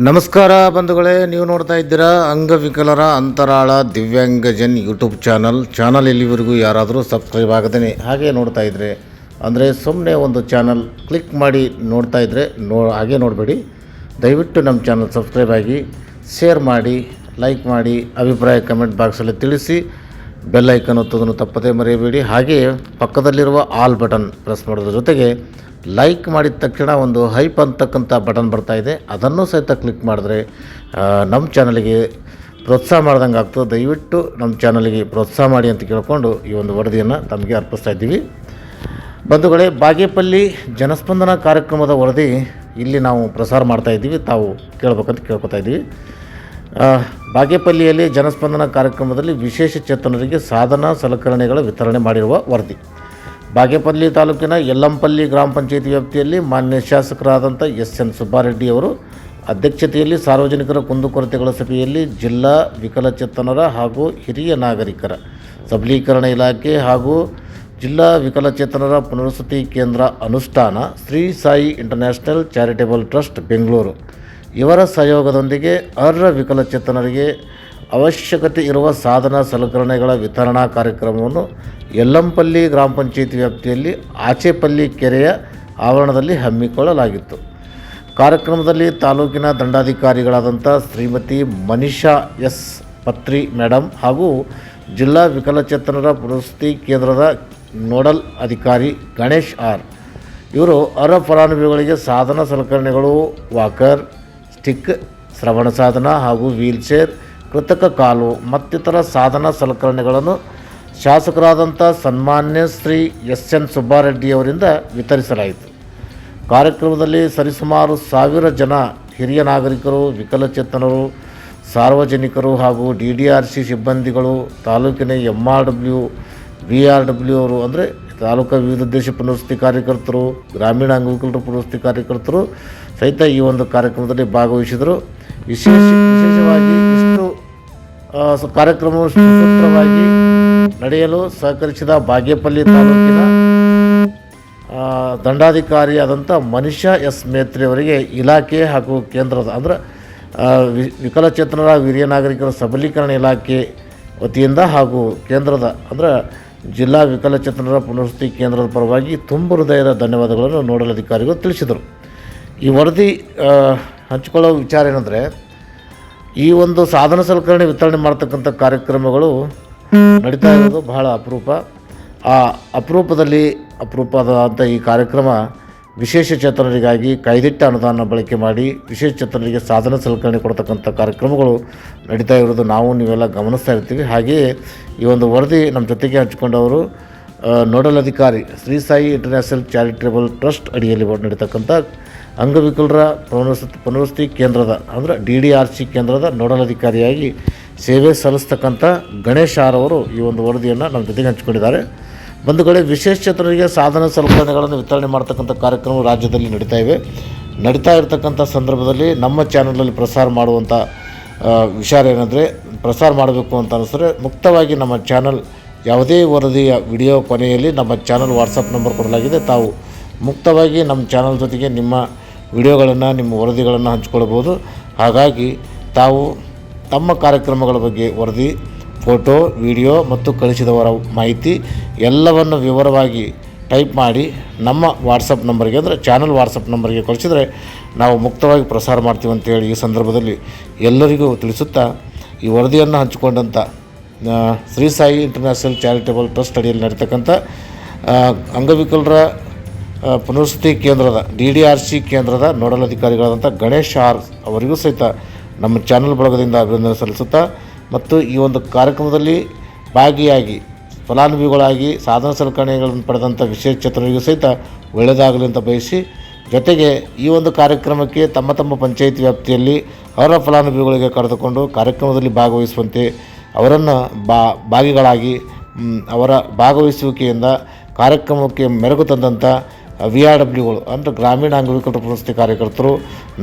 ನಮಸ್ಕಾರ ಬಂಧುಗಳೇ, ನೀವು ನೋಡ್ತಾ ಇದ್ದೀರಾ ಅಂಗವಿಕಲರ ಅಂತರಾಳ ದಿವ್ಯಾಂಗಜನ್ ಯೂಟ್ಯೂಬ್ ಚಾನಲ್. ಚಾನಲ್ ಇಲ್ಲಿವರೆಗೂ ಯಾರಾದರೂ ಸಬ್ಸ್ಕ್ರೈಬ್ ಆಗದೇ ಹಾಗೆ ನೋಡ್ತಾ ಇದ್ದರೆ ಅಂದರೆ ಸುಮ್ಮನೆ ಒಂದು ಚಾನಲ್ ಕ್ಲಿಕ್ ಮಾಡಿ ನೋಡ್ತಾ ಇದ್ದರೆ ನೋ, ಹಾಗೆ ನೋಡಬೇಡಿ. ದಯವಿಟ್ಟು ನಮ್ಮ ಚಾನಲ್ ಸಬ್ಸ್ಕ್ರೈಬ್ ಆಗಿ, ಶೇರ್ ಮಾಡಿ, ಲೈಕ್ ಮಾಡಿ, ಅಭಿಪ್ರಾಯ ಕಮೆಂಟ್ ಬಾಕ್ಸಲ್ಲಿ ತಿಳಿಸಿ. ಬೆಲ್ ಐಕನ್ ಒತ್ತೋದನ್ನು ತಪ್ಪದೇ ಮರೆಯಬೇಡಿ. ಹಾಗೆ ಪಕ್ಕದಲ್ಲಿರುವ ಆಲ್ ಬಟನ್ ಪ್ರೆಸ್ ಮಾಡೋದ್ರ ಜೊತೆಗೆ ಲೈಕ್ ಮಾಡಿದ ತಕ್ಷಣ ಒಂದು ಹೈಪ್ ಅಂತಕ್ಕಂಥ ಬಟನ್ ಬರ್ತಾ ಇದೆ. ಅದನ್ನು ಸಹಿತ ಕ್ಲಿಕ್ ಮಾಡಿದ್ರೆ ನಮ್ಮ ಚಾನಲಿಗೆ ಪ್ರೋತ್ಸಾಹ ಮಾಡ್ದಂಗೆ ಆಗ್ತದೆ. ದಯವಿಟ್ಟು ನಮ್ಮ ಚಾನಲಿಗೆ ಪ್ರೋತ್ಸಾಹ ಮಾಡಿ ಅಂತ ಕೇಳಿಕೊಂಡು ಈ ಒಂದು ವರದಿಯನ್ನು ತಮಗೆ ಅರ್ಪಿಸ್ತಾ ಇದ್ದೀವಿ. ಬಂಧುಗಳೇ, ಬಾಗೇಪಲ್ಲಿ ಜನಸ್ಪಂದನ ಕಾರ್ಯಕ್ರಮದ ವರದಿ ಇಲ್ಲಿ ನಾವು ಪ್ರಸಾರ ಮಾಡ್ತಾ ಇದ್ದೀವಿ. ತಾವು ಕೇಳಬೇಕಂತ ಕೇಳ್ಕೊತಾ ಇದ್ದೀವಿ. ಬಾಗೇಪಲ್ಲಿಯಲ್ಲಿ ಜನಸ್ಪಂದನ ಕಾರ್ಯಕ್ರಮದಲ್ಲಿ ವಿಶೇಷ ಚೇತನರಿಗೆ ಸಾಧನ ಸಲಕರಣೆಗಳ ವಿತರಣೆ ಮಾಡಿರುವ ವರದಿ. ಬಾಗೇಪಲ್ಲಿ ತಾಲೂಕಿನ ಯಲ್ಲಂಪಲ್ಲಿ ಗ್ರಾಮ ಪಂಚಾಯತಿ ವ್ಯಾಪ್ತಿಯಲ್ಲಿ ಮಾನ್ಯ ಶಾಸಕರಾದಂಥ ಎಸ್ ಎನ್ ಸುಬ್ಬಾರೆಡ್ಡಿ ಅವರು ಅಧ್ಯಕ್ಷತೆಯಲ್ಲಿ ಸಾರ್ವಜನಿಕರ ಕುಂದುಕೊರತೆಗಳ ಸಭೆಯಲ್ಲಿ ಜಿಲ್ಲಾ ವಿಕಲಚೇತನರ ಹಾಗೂ ಹಿರಿಯ ನಾಗರಿಕರ, ಸಬಲೀಕರಣ ಇಲಾಖೆ ಹಾಗೂ ಜಿಲ್ಲಾ ವಿಕಲಚೇತನರ ಪುನರ್ವಸತಿ ಕೇಂದ್ರ ಅನುಷ್ಠಾನ, Shri Sai international charitable trust Bengaluru. ಇವರ ಸಹಯೋಗದೊಂದಿಗೆ ಅರ್ಹ ವಿಕಲಚೇತನರಿಗೆ ಅವಶ್ಯಕತೆ ಇರುವ ಸಾಧನ ಸಲಕರಣೆಗಳ ವಿತರಣಾ ಕಾರ್ಯಕ್ರಮವನ್ನು ಯಲ್ಲಂಪಲ್ಲಿ ಗ್ರಾಮ ಪಂಚಾಯತ್ ವ್ಯಾಪ್ತಿಯಲ್ಲಿ ಆಚೆಪಲ್ಲಿ ಕೆರೆಯ ಆವರಣದಲ್ಲಿ ಹಮ್ಮಿಕೊಳ್ಳಲಾಗಿತ್ತು. ಕಾರ್ಯಕ್ರಮದಲ್ಲಿ ತಾಲೂಕಿನ ದಂಡಾಧಿಕಾರಿಗಳಾದಂಥ ಶ್ರೀಮತಿ ಮನಿಷಾ ಎಸ್ ಪತ್ರಿ ಮೇಡಮ್ ಹಾಗೂ ಜಿಲ್ಲಾ ವಿಕಲಚೇತನರ ಪುರಸ್ತಿ ಕೇಂದ್ರದ ನೋಡಲ್ ಅಧಿಕಾರಿ ಗಣೇಶ್ ಆರ್. ಇವರು ಅರ್ಹ ಫಲಾನುಭವಿಗಳಿಗೆ ಸಾಧನ ಸಲಕರಣೆಗಳು, ವಾಕರ್ ಸ್ಟಿಕ್ ಶ್ರವಣ ಸಾಧನ ಹಾಗೂ ವೀಲ್ಚೇರ್ ಕೃತಕ ಕಾಲು, ಮತ್ತಿತರ ಸಾಧನ ಸಲಕರಣೆಗಳನ್ನು ಶಾಸಕರಾದಂಥ ಸನ್ಮಾನ್ಯ ಶ್ರೀ ಎಸ್ ಎನ್ ಸುಬ್ಬಾರೆಡ್ಡಿಯವರಿಂದ ವಿತರಿಸಲಾಯಿತು. ಕಾರ್ಯಕ್ರಮದಲ್ಲಿ ಸರಿಸುಮಾರು ಸಾವಿರ ಜನ ಹಿರಿಯ ನಾಗರಿಕರು, ವಿಕಲಚೇತನರು, ಸಾರ್ವಜನಿಕರು ಹಾಗೂ ಡಿ ಡಿ ಆರ್ ಸಿ ಸಿಬ್ಬಂದಿಗಳು, ತಾಲೂಕಿನ M R W, V R W ಅವರು ಅಂದರೆ ತಾಲೂಕು ವಿವಿಧ ದೇಶ ಪುನರ್ವಸತಿ ಕಾರ್ಯಕರ್ತರು ಗ್ರಾಮೀಣ ಅಂಗವಿಕಲರ ಪುನರ್ವಸತಿ ಕಾರ್ಯಕರ್ತರು ಸಹಿತ ಈ ಒಂದು ಕಾರ್ಯಕ್ರಮದಲ್ಲಿ ಭಾಗವಹಿಸಿದರು. ವಿಶೇಷ ವಿಶೇಷವಾಗಿ ಇಷ್ಟು ಕಾರ್ಯಕ್ರಮವು ಸುಸೂತ್ರವಾಗಿ ನಡೆಯಲು ಸಹಕರಿಸಿದ ಬಾಗೇಪಲ್ಲಿ ತಾಲೂಕಿನ ದಂಡಾಧಿಕಾರಿಯಾದಂಥ ಮನುಷ್ಯ ಎಸ್. ಮೇತ್ರಿ ಅವರಿಗೆ ಇಲಾಖೆ ಹಾಗೂ ಕೇಂದ್ರದ, ಅಂದರೆ ವಿಕಲಚೇತನರ ಹಿರಿಯ ನಾಗರಿಕರ ಸಬಲೀಕರಣ ಇಲಾಖೆ ವತಿಯಿಂದ ಹಾಗೂ ಕೇಂದ್ರದ, ಅಂದರೆ, ಜಿಲ್ಲಾ ವಿಕಲಚೇತನರ ಪುನರ್ವಸತಿ ಕೇಂದ್ರದ ಪರವಾಗಿ ತುಂಬ ಹೃದಯದ ಧನ್ಯವಾದಗಳನ್ನು ನೋಡಲ್ ಅಧಿಕಾರಿಗಳು ತಿಳಿಸಿದರು. ಈ ವರದಿ ಹಂಚಿಕೊಳ್ಳೋ ವಿಚಾರ ಏನಂದರೆ, ಈ ಒಂದು ಸಾಧನ ಸಲಕರಣೆ ವಿತರಣೆ ಮಾಡ್ತಕ್ಕಂಥ ಕಾರ್ಯಕ್ರಮಗಳು ನಡೀತಾ ಇರೋದು ಬಹಳ ಅಪರೂಪ. ಆ ಅಪರೂಪದಲ್ಲಿ ಅಪರೂಪದಂಥ ಈ ಕಾರ್ಯಕ್ರಮ ವಿಶೇಷ ಚೇತನರಿಗಾಗಿ ಕೈದಿಟ್ಟ ಅನುದಾನ ಬಳಕೆ ಮಾಡಿ ವಿಶೇಷ ಚೇತನರಿಗೆ ಸಾಧನ ಸಲಕರಣೆ ಕೊಡ್ತಕ್ಕಂಥ ಕಾರ್ಯಕ್ರಮಗಳು ನಡೀತಾ ಇರೋದು ನಾವು ನೀವೆಲ್ಲ ಗಮನಿಸ್ತಾ ಇರ್ತೀವಿ. ಹಾಗೆಯೇ ಈ ಒಂದು ವರದಿ ನಮ್ಮ ಜೊತೆಗೆ ಹಂಚಿಕೊಂಡವರು ನೋಡಲ್ ಅಧಿಕಾರಿ Shri Sai international charitable trust ಅಡಿಯಲ್ಲಿ ನಡೀತಕ್ಕಂಥ ಅಂಗವಿಕಲರ ಪುನರ್ವಸತಿ ಪುನರ್ವಸತಿ ಕೇಂದ್ರದ, ಅಂದರೆ ಡಿ ಡಿ ಆರ್ ಸಿ ಕೇಂದ್ರದ ನೋಡಲ್ ಅಧಿಕಾರಿಯಾಗಿ ಸೇವೆ ಸಲ್ಲಿಸ್ತಕ್ಕಂಥ ಗಣೇಶ್ ಆರ್ ಅವರು ಈ ಒಂದು ವರದಿಯನ್ನು ನಮ್ಮ ಜೊತೆಗೆ ಹಂಚಿಕೊಂಡಿದ್ದಾರೆ. ಬಂಧುಗಳೇ ವಿಶೇಷ ಚೇತನರಿಗೆ ಸಾಧನ ಸಲಕರಣೆಗಳನ್ನು ವಿತರಣೆ ಮಾಡ್ತಕ್ಕಂಥ ಕಾರ್ಯಕ್ರಮ ರಾಜ್ಯದಲ್ಲಿ ನಡೀತಾ ಇವೆ. ನಡೀತಾ ಇರತಕ್ಕಂಥ ಸಂದರ್ಭದಲ್ಲಿ ನಮ್ಮ ಚಾನಲಲ್ಲಿ ಪ್ರಸಾರ ಮಾಡುವಂಥ ವಿಚಾರ ಏನಂದರೆ, ಪ್ರಸಾರ ಮಾಡಬೇಕು ಅಂತ ಅನಿಸಿದ್ರೆ ಮುಕ್ತವಾಗಿ ನಮ್ಮ ಚಾನಲ್ ಯಾವುದೇ ವರದಿಯ ವಿಡಿಯೋ ಕೊನೆಯಲ್ಲಿ ನಮ್ಮ ಚಾನಲ್ ವಾಟ್ಸಪ್ ನಂಬರ್ ಕೊಡಲಾಗಿದೆ. ತಾವು ಮುಕ್ತವಾಗಿ ನಮ್ಮ ಚಾನಲ್ ಜೊತೆಗೆ ನಿಮ್ಮ ವಿಡಿಯೋಗಳನ್ನು, ನಿಮ್ಮ ವರದಿಗಳನ್ನು ಹಂಚಿಕೊಳ್ಬೋದು. ಹಾಗಾಗಿ ತಾವು ತಮ್ಮ ಕಾರ್ಯಕ್ರಮಗಳ ಬಗ್ಗೆ ವರದಿ, ಫೋಟೋ, ವಿಡಿಯೋ ಮತ್ತು ಕಳಿಸಿದವರ ಮಾಹಿತಿ ಎಲ್ಲವನ್ನು ವಿವರವಾಗಿ ಟೈಪ್ ಮಾಡಿ ನಮ್ಮ ವಾಟ್ಸಪ್ ನಂಬರ್ಗೆ ಅಂದರೆ ಚಾನಲ್ ವಾಟ್ಸಪ್ ನಂಬರ್ಗೆ ಕಳಿಸಿದರೆ ನಾವು ಮುಕ್ತವಾಗಿ ಪ್ರಸಾರ ಮಾಡ್ತೀವಿ ಅಂತೇಳಿ ಈ ಸಂದರ್ಭದಲ್ಲಿ ಎಲ್ಲರಿಗೂ ತಿಳಿಸುತ್ತಾ, ಈ ವರದಿಯನ್ನು ಹಂಚಿಕೊಂಡಂಥ Shri Sai international charitable trust ಅಡಿಯಲ್ಲಿ ನಡೀತಕ್ಕಂಥ ಅಂಗವಿಕಲರ ಪುನರ್ವಸತಿ ಕೇಂದ್ರದ, ಡಿ ಡಿ ಆರ್ ಸಿ ಕೇಂದ್ರದ ನೋಡಲ್ ಅಧಿಕಾರಿಗಳಾದಂಥ ಗಣೇಶ್ ಆರ್ ಅವರಿಗೂ ಸಹಿತ ನಮ್ಮ ಚಾನಲ್ ಬಳಗದಿಂದ ಅಭಿನಂದನೆ ಸಲ್ಲಿಸುತ್ತಾ, ಮತ್ತು ಈ ಒಂದು ಕಾರ್ಯಕ್ರಮದಲ್ಲಿ ಭಾಗಿಯಾಗಿ, ಫಲಾನುಭವಿಗಳಾಗಿ, ಸಾಧನ ಸಲಕರಣೆಗಳನ್ನು ಪಡೆದಂಥ ವಿಶೇಷ ಚೇತನರಿಗೂ ಸಹಿತ ಒಳ್ಳೆಯದಾಗಲಿ ಅಂತ ಬಯಸಿ, ಜೊತೆಗೆ ಈ ಒಂದು ಕಾರ್ಯಕ್ರಮಕ್ಕೆ ತಮ್ಮ ತಮ್ಮ ಪಂಚಾಯತ್ ವ್ಯಾಪ್ತಿಯಲ್ಲಿ ಅವರ ಫಲಾನುಭವಿಗಳಿಗೆ ಕರೆದುಕೊಂಡು ಕಾರ್ಯಕ್ರಮದಲ್ಲಿ ಭಾಗವಹಿಸುವಂತೆ ಅವರನ್ನು ಬಾ, ಭಾಗಿಗಳಾಗಿ ಅವರ ಭಾಗವಹಿಸುವಿಕೆಯಿಂದ ಕಾರ್ಯಕ್ರಮಕ್ಕೆ ಮೆರುಗು ತಂದಂಥ ವಿ ಆರ್ ಡಬ್ಲ್ಯೂಗಳು ಅಂದರೆ ಗ್ರಾಮೀಣ ಅಂಗವಿಕಲರ ಪುನರ್ವಸತಿ ಕಾರ್ಯಕರ್ತರು,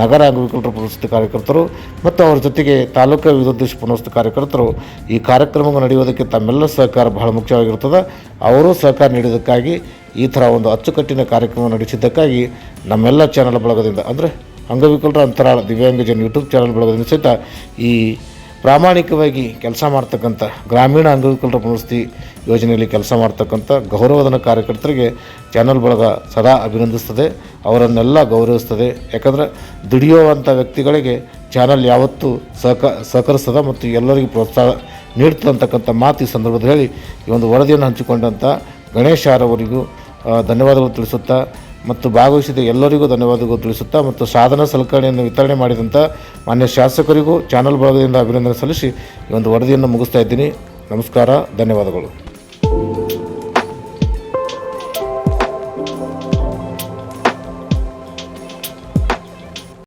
ನಗರ ಅಂಗವಿಕಲರ ಪುನರ್ವಸತಿ ಕಾರ್ಯಕರ್ತರು, ಮತ್ತು ಅವರ ಜೊತೆಗೆ ತಾಲೂಕು ವಿರೋಧಿಸಿ ಪುನರ್ವಸತಿ ಕಾರ್ಯಕರ್ತರು, ಈ ಕಾರ್ಯಕ್ರಮವನ್ನು ನಡೆಯುವುದಕ್ಕೆ ತಮ್ಮೆಲ್ಲ ಸಹಕಾರ ಬಹಳ ಮುಖ್ಯವಾಗಿರ್ತದೆ ಅವರು ಸಹಕಾರ ನೀಡಿದ್ದಕ್ಕಾಗಿ ಈ ಥರ ಒಂದು ಅಚ್ಚುಕಟ್ಟಿನ ಕಾರ್ಯಕ್ರಮ ನಡೆಸಿದ್ದಕ್ಕಾಗಿ ನಮ್ಮೆಲ್ಲ ಚಾನಲ್ ಬಳಗದಿಂದ, ಅಂದರೆ ಅಂಗವಿಕಲರ ಅಂತರಾಳ ದಿವ್ಯಾಂಗಜನ್ ಯೂಟ್ಯೂಬ್ ಚಾನಲ್ ಬಳಗದಿಂದ ಸಹಿತ ಈ ಪ್ರಾಮಾಣಿಕವಾಗಿ ಕೆಲಸ ಮಾಡ್ತಕ್ಕಂಥ ಗ್ರಾಮೀಣ ಅಂಗವಿಕಲರ ಪುನರ್ಸ್ತಿ ಯೋಜನೆಯಲ್ಲಿ ಕೆಲಸ ಮಾಡ್ತಕ್ಕಂಥ ಗೌರವಧನ ಕಾರ್ಯಕರ್ತರಿಗೆ ಚಾನಲ್ ಬಳಗ ಸದಾ ಅಭಿನಂದಿಸ್ತದೆ. ಅವರನ್ನೆಲ್ಲ ಗೌರವಿಸ್ತದೆ. ಯಾಕಂದರೆ ದುಡಿಯುವಂಥ ವ್ಯಕ್ತಿಗಳಿಗೆ ಚಾನಲ್ ಯಾವತ್ತೂ ಸಹಕ ಸಹಕರಿಸ್ತದೆ ಮತ್ತು ಎಲ್ಲರಿಗೂ ಪ್ರೋತ್ಸಾಹ ನೀಡ್ತದೆ ಅಂತಕ್ಕಂಥ ಮಾತು ಈ ಸಂದರ್ಭದಲ್ಲಿ ಈ ಒಂದು ವರದಿಯನ್ನು ಹಂಚಿಕೊಂಡಂಥ ಗಣೇಶ್ ಅವರಿಗೂ ಧನ್ಯವಾದಗಳು ತಿಳಿಸುತ್ತಾ ಮತ್ತು ಭಾಗವಹಿಸಿದ ಎಲ್ಲರಿಗೂ ಧನ್ಯವಾದಗಳು ತಿಳಿಸುತ್ತಾ ಮತ್ತು ಸಾಧನ ಸಲಕರಣೆಯನ್ನು ವಿತರಣೆ ಮಾಡಿದಂಥ ಮಾನ್ಯ ಶಾಸಕರಿಗೂ ಚಾನಲ್ ಭಾಗದಿಂದ ಅಭಿನಂದನೆ ಸಲ್ಲಿಸಿ ಈ ಒಂದು ವರದಿಯನ್ನು ಮುಗಿಸ್ತಾ ಇದ್ದೀನಿ. ನಮಸ್ಕಾರ, ಧನ್ಯವಾದಗಳು.